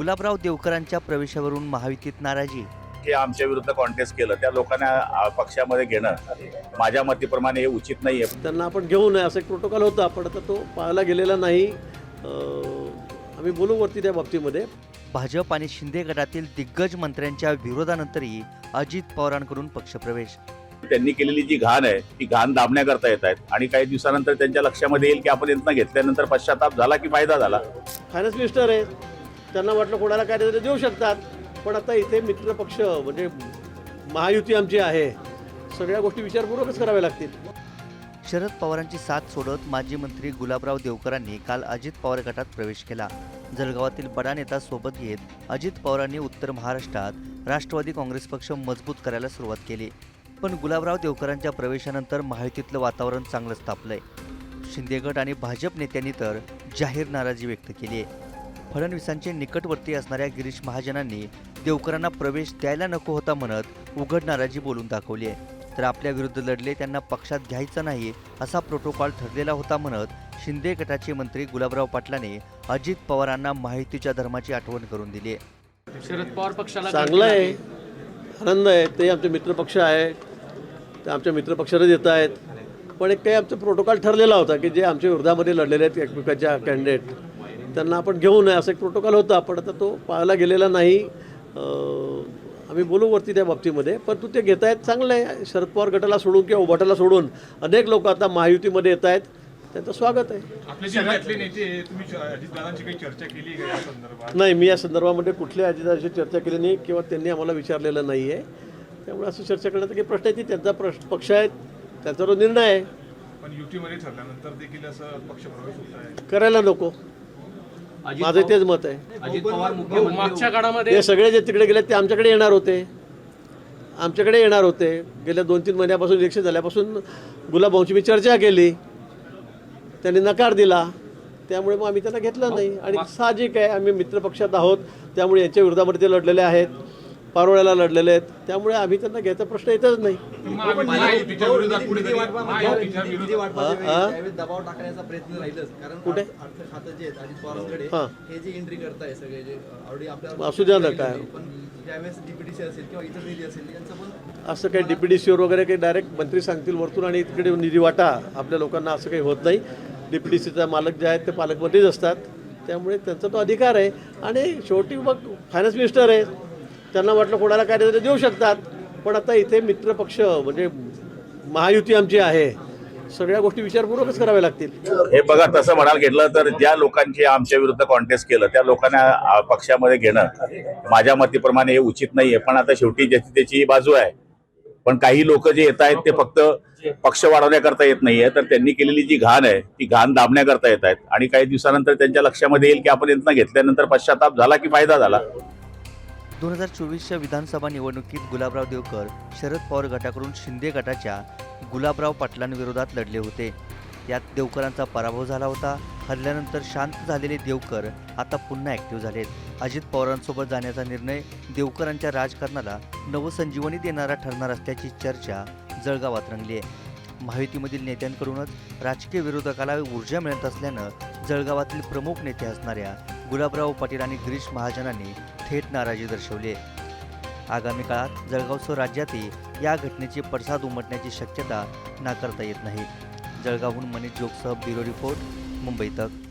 गुलाबराव देवकरांच्या प्रवेशावरून महायुतीत नाराजी. जे आमच्या विरुद्ध कॉन्टेस्ट केलं. त्या लोकांना पक्षामध्ये घेणं माझ्या मतीप्रमाणे हे उचित नाही आहे त्यांना आपण घेऊ नये असं एक प्रोटोकॉल होता. पण आता तो पाळला गेलेला नाही. आम्ही बोलू वरती त्या बाबतीमध्ये. भाजप आणि शिंदे गटातील दिग्गज मंत्र्यांच्या विरोधानंतरही अजित पवारांकडून पक्षप्रवेश. त्यांनी केलेली जी घाण आहे ती घाण दाबण्याकरता येत आहेत. आणि काही दिवसानंतर त्यांच्या लक्षामध्ये येईल की आपण यांना घेतल्यानंतर पश्चाताप झाला की फायदा झाला. फायनान्स मिनिस्टर आहे. त्यांना वाटलं कोणाला काय देऊ देऊ शकतात. पण आता इथे मित्रपक्ष म्हणजे महायुती आमची आहे सगळ्या गोष्टी विचारपूर्वकच कराव्या लागतील. शरद पवारांची साथ सोडत माजी मंत्री गुलाबराव देवकरांनी काल अजित पवार गटात प्रवेश केला. जळगावातील बडा नेता सोबत घेत अजित पवारांनी उत्तर महाराष्ट्रात राष्ट्रवादी काँग्रेस पक्ष मजबूत करायला सुरुवात केली. पण गुलाबराव देवकरांच्या प्रवेशानंतर महायुतीतलं वातावरण चांगलंच तापलंय शिंदे गट आणि भाजप नेत्यांनी तर जाहीर नाराजी व्यक्त केली आहे फडणवीसांचे निकटवर्ती असणाऱ्या गिरीश महाजनांनी देवकरांना प्रवेश द्यायला नको होता म्हणत उघड नाराजी बोलून दाखवली आहे. तर आपल्या विरुद्ध लढले त्यांना पक्षात घ्यायचं नाही असा प्रोटोकॉल ठरलेला होता म्हणत शिंदे गटाचे मंत्री गुलाबराव पाटलाने अजित पवारांना माहितीच्या धर्माची आठवण करून दिली आहे. शरद पवार पक्षाला चांगलं आहे. आनंद आहे. ते आमचे मित्रपक्ष आहे. ते आमच्या मित्रपक्षाला देत आहेत. पण एक काही आमचा प्रोटोकॉल ठरलेला होता की जे आमच्या विरोधामध्ये लढलेले आहेत एकमेकांच्या कॅन्डिडेट त्यांना आपण घेऊ नये असं एक प्रोटोकॉल होता पण आता तो पाळला गेलेला नाही. आम्ही बोलू वरती त्या बाबतीमध्ये पण तू ते घेत आहेत चांगलं आहे. शरद पवार गटाला सोडून किंवा उभाटाला सोडून अनेक लोक आता महायुतीमध्ये येत आहेत त्यांचं स्वागत आहे. का नाही मी या संदर्भामध्ये कुठल्या अजिताशी चर्चा केली नाही किंवा त्यांनी आम्हाला विचारलेलं नाही आहे त्यामुळे असं चर्चा करण्याचा काही प्रश्न आहे ती त्यांचा प्रश्न पक्ष आहे त्यांचा तो निर्णय आहे. पण युतीमध्ये ठरल्यानंतर देखील असं आहे. करायला नको. माझं तेच मत आहे. अजित पवार मागच्या काळामध्ये ते सगळे जे तिकडे गेले ते आमच्याकडे येणार होते. आमच्याकडे येणार होते. गेल्या दोन तीन महिन्यापासून इलेक्शन झाल्यापासून गुलाबभाऊंची मी चर्चा केली. त्यांनी नकार दिला. त्यामुळे मग आम्ही त्यांना घेतलं नाही. आणि साहजिक आहे आम्ही मित्रपक्षात आहोत. त्यामुळे यांच्या विरोधामध्ये ते लढलेले आहेत. पारोळ्याला लढलेले आहेत. त्यामुळे आम्ही त्यांना घ्यायचा प्रश्न येतच नाही. कुठे? असू द्या ना काय. असं काही डीपीडीसीवर वगैरे काही डायरेक्ट मंत्री सांगतील वरतून आणि इकडे निधी वाटा. आपल्या लोकांना असं काही होत नाही. डीपीडीसीचा डी सीचा मालक जे आहेत ते पालकमंत्रीच असतात. त्यामुळे त्यांचा तो अधिकार आहे. आणि शेवटी मग फायनान्स मिनिस्टर आहे. त्यांना वाटलं कोणाला काय देऊ देऊ शकतात. पण आता इथे मित्रपक्ष म्हणजे महायुती आमची आहे सगळ्या गोष्टी विचारपूर्वकच कराव्या लागतील. हे बघा तसं म्हणायला घेतलं तर ज्या लोकांची आमच्या विरुद्ध कॉन्टेस्ट केलं त्या लोकांना पक्षामध्ये घेणं माझ्या मतीप्रमाणे हे उचित नाहीये. पण आता शेवटी ज्याची त्याची बाजू आहे. पण काही लोक जे येत आहेत ते फक्त पक्ष वाढवण्याकरता येत नाहीये. तर त्यांनी केलेली जी घाण आहे ती घाण दाबण्याकरता येत आहेत. आणि काही दिवसानंतर त्यांच्या लक्षामध्ये येईल की आपण यांना घेतल्यानंतर पश्चाताप झाला की फायदा झाला. दोन हजार चोवीसच्या विधानसभा निवडणुकीत गुलाबराव देवकर शरद पवार गटाकडून शिंदे गटाच्या गुलाबराव पाटलांविरोधात लढले होते. यात देवकरांचा पराभव झाला होता. हरल्यानंतर शांत झालेले देवकर आता पुन्हा ॲक्टिव्ह झालेत. अजित पवारांसोबत जाण्याचा निर्णय देवकरांच्या राजकारणाला नवसंजीवनी देणारा ठरणार असल्याची चर्चा जळगावात रंगली आहे. महायुतीमधील नेत्यांकडूनच राजकीय विरोधकाला ऊर्जा मिळत असल्यानं जळगावातील प्रमुख नेते असणाऱ्या गुलाबराव पाटील आणि गिरीश महाजनांनी थेट नाराजी दर्शवली. आहे आगामी काळात जळगावसह राज्यातही या घटनेचे पडसाद उमटण्याची शक्यता नाकारता येत नाही. जळगावहून मनीष जोगसह ब्युरो रिपोर्ट मुंबई तक.